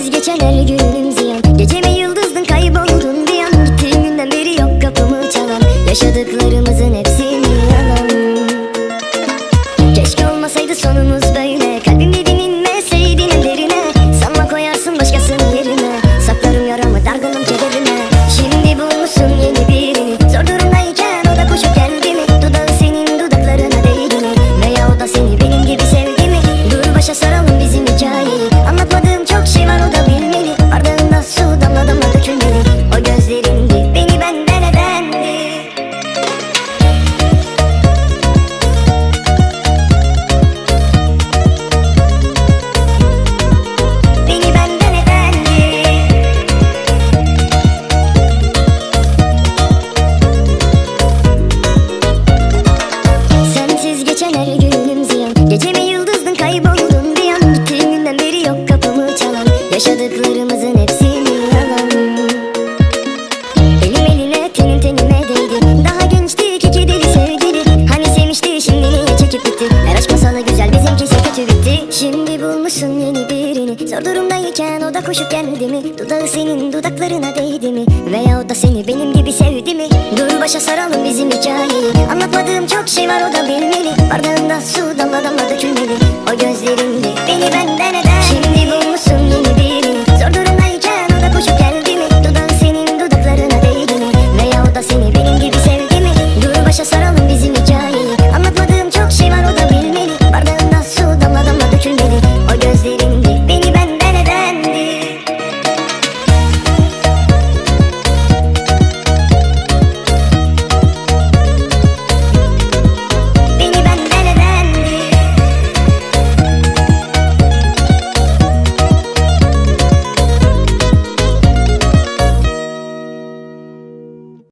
geçen her günüm ziyan. Geceme yıldızdın kayboldun bir an. Gittiğin günden beri yok kapımı çalan. Yaşadıklarımızın hepsi mi yalan. Keşke olmasaydı sonumuz böyle. Kalbim dedim inmeseydin ellerine. Sanma koyarsın başkasının yerine. Saklarım yaramı dargınım masalı güzel bizimkisi kötü bitti. Şimdi bulmuşsun yeni birini. Zor durumdayken o da koşup geldi mi? Dudağı senin dudaklarına değdi mi? Veya o da seni benim gibi sevdi mi? Dur başa saralım bizim hikayeyi. Anlatmadığım çok şey var o da bilmeli. Bardağında su damla damla dökülmeli. O gözlerinde beni benden eder